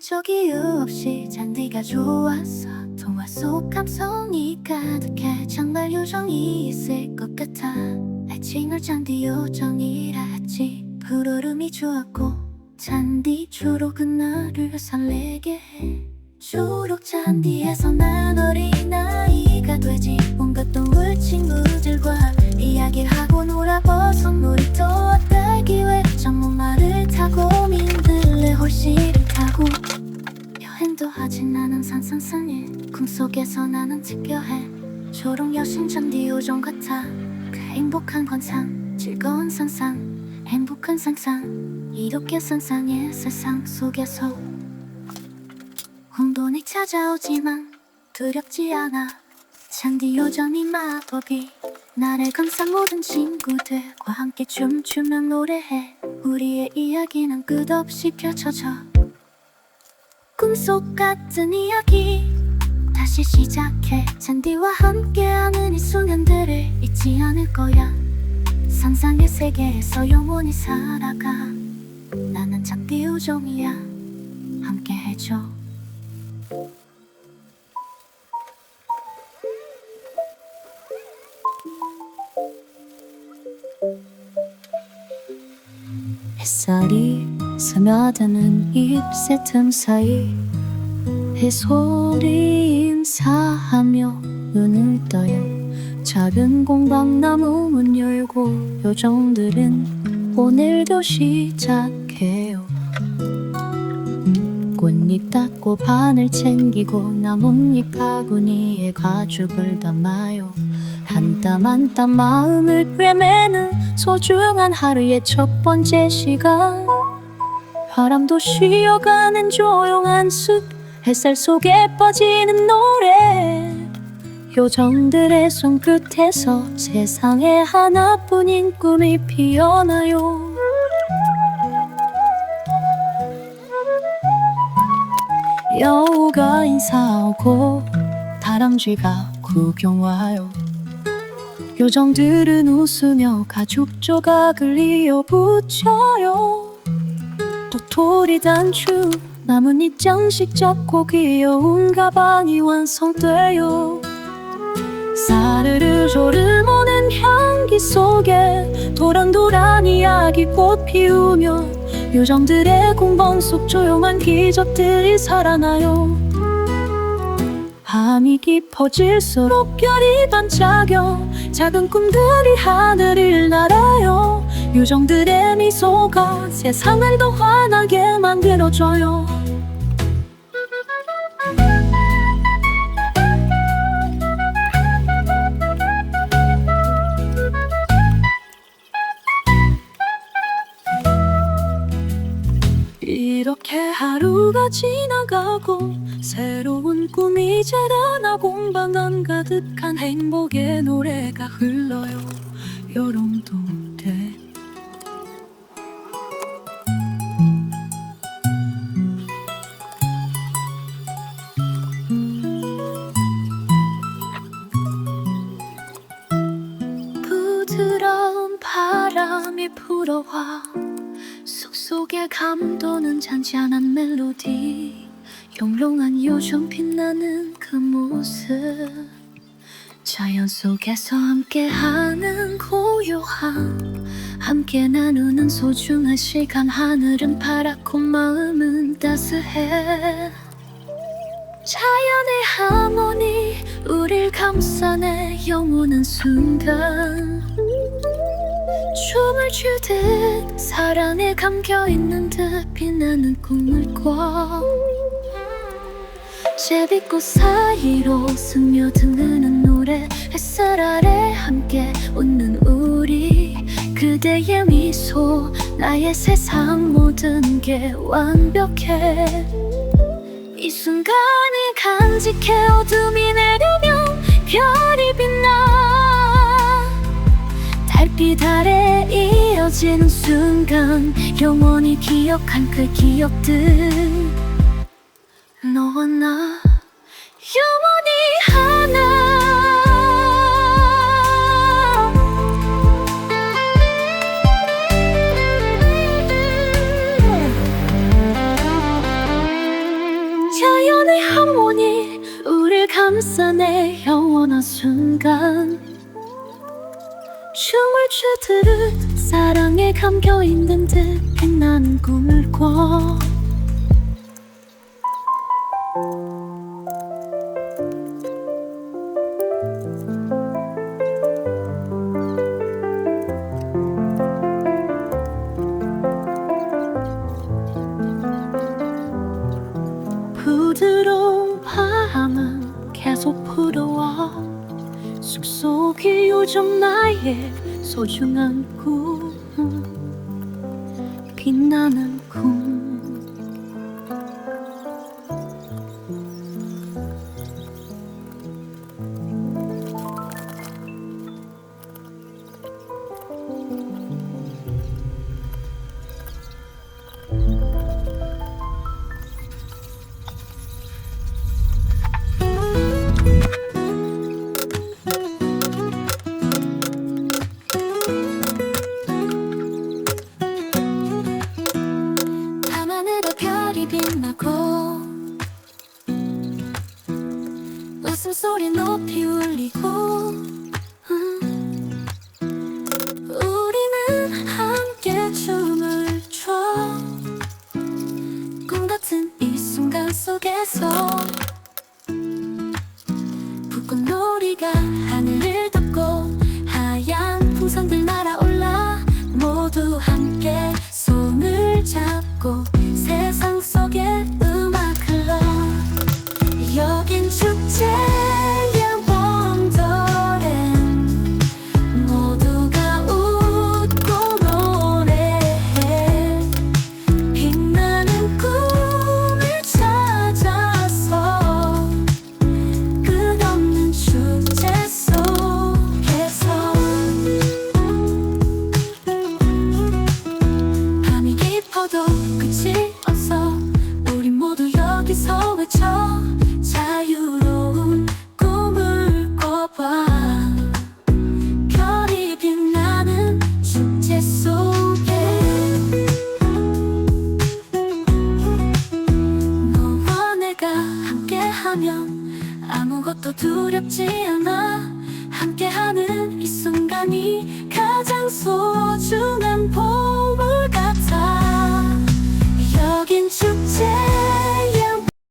적 이유 없이 잔디가 좋았어 동화 속 감성이 가득해 정말 요정이 있을 것 같아. 애칭을 잔디 요정이라 했지. 푸르름이 좋았고 잔디 초록은 나를 설레게 해. 초록 잔디에서 난 어린아이가 되지. 온갖 동물 친구들과 이야기를 하고 놀아버섯 놀이터 딸기회. 정문말을 타고 민들레 홀 않은 산산산일 꿈속에서 나는 특별해. 초록 여신 잔디 요정 같아. 그 행복한 관상 즐거운 상상 행복한 상상. 이렇게 상상의 세상 속에서. 혼돈이 찾아오지만 두렵지 않아. 잔디 요정이 마법이 나를 감싸 모든 친구들과 함께 춤추며 노래해. 우리의 이야기는 끝없이 펼쳐져 꿈속 같은 이야기. 다시 시작해. 잔디와 함께하는 이 순간들을 잊지 않을 거야. 상상의 세계에서 영원히 살아가. 나는 잔디 요정이야. 함께 해줘 햇살이 스며드는 잎새 틈 사이 해소리 인사하며 눈을 떠요. 작은 공방 나무 문 열고 요정들은 오늘도 시작해요. 꽃잎 닦고 바늘 챙기고 나뭇잎 바구니에 가죽을 담아요 한땀 한땀 마음을 꿰매는 소중한 하루의 첫 번째 시간. 바람도 쉬어가는 조용한 숲 햇살 속에 빠지는 노래. 요정들의 손끝에서 세상에 하나뿐인 꿈이 피어나요. 여우가 인사하고 다람쥐가 구경 와요 요정들은 웃으며 가죽 조각을 이어붙여요. 도토리 단추 나뭇잎 장식 잡고 귀여운 가방이 완성돼요. 사르르 졸음 오는 향기 속에 도란도란 이야기 꽃 피우며 요정들의 공방 속 조용한 기적들이 살아나요. 밤이 깊어질수록 별이 반짝여 작은 꿈들이 하늘을 날아요. 요정들의 미소가 세상을 더 환하게 만들어줘요 이렇게 하루가 지나가고 새로운 꿈이 자라나 공방 안 가득한 행복의 노래가 흘러요. 요롱동대 부드러운 바람이 불어와 숲 속에 감도는 잔잔한 멜로디. 영롱한 요즘 빛나는 그 모습. 자연 속에서 함께하는 고요함. 함께 나누는 소중한 시간. 하늘은 파랗고 마음은 따스해. 자연의 하모니 우릴 감싸네 영원한 순간 춤을 추듯 사랑에 감겨있는 듯 빛나는 꿈을 꿔. 제비꽃 사이로 스며드는 노래 햇살 아래 함께 웃는 우리. 그대의 미소 나의 세상 모든 게 완벽해. 이 순간을 간직해 어둠이 내리면 별이 빛나 아래 이어지는 순간 영원히 기억한 그 기억들. 너와 나 영원히 하나. 영원히 우릴 감싸내 영원한 순간 춤을 추듯 사랑에 감겨 있는 듯 빛나는 꿈을 꿔 숲속이 요즘 나의 소중한 꿈. 빛나는 웃음소리 높이 울리고 음. 우리는 함께 춤을 춰 꿈같은 이 순간 속에서 불꽃놀이가 하면 아무것도 두렵지 않아. 함께하는 이 순간이 가장 소중한 보물 같아. 여긴 축제.